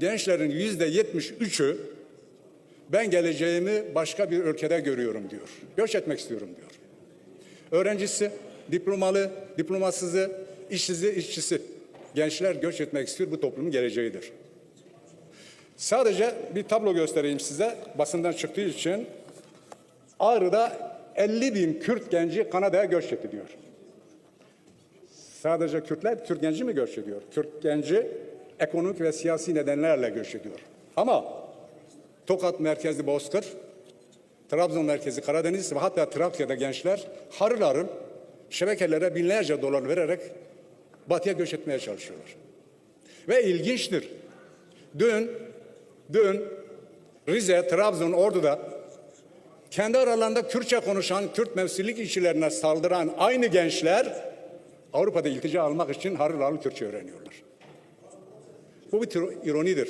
Gençlerin yüzde yetmiş üçü ben geleceğimi başka bir ülkede görüyorum diyor. Göç etmek istiyorum diyor. Öğrencisi, diplomalı, diplomasızı, işsizi, işçisi. Gençler göç etmek istiyor. Bu toplumun geleceğidir. Sadece bir tablo göstereyim size. Basından çıktığı için Ağrı'da 50 bin Kürt genci Kanada'ya göç etti diyor. Sadece Kürtler, Kürt genci mi göç ediyor? Kürt genci ekonomik ve siyasi nedenlerle göç ediyor. Ama Tokat merkezli Bozkır, Trabzon merkezi Karadeniz ve hatta Trakya'da gençler harıl harıl şebekelere binlerce dolar vererek batıya göç etmeye çalışıyorlar. Ve ilginçtir. Dün, dün Rize, Trabzon, Ordu'da kendi aralarında Kürtçe konuşan Kürt mevsimlik işçilerine saldıran aynı gençler Avrupa'da iltica almak için harıl harıl Kürtçe öğreniyorlar. Bu bir ironidir.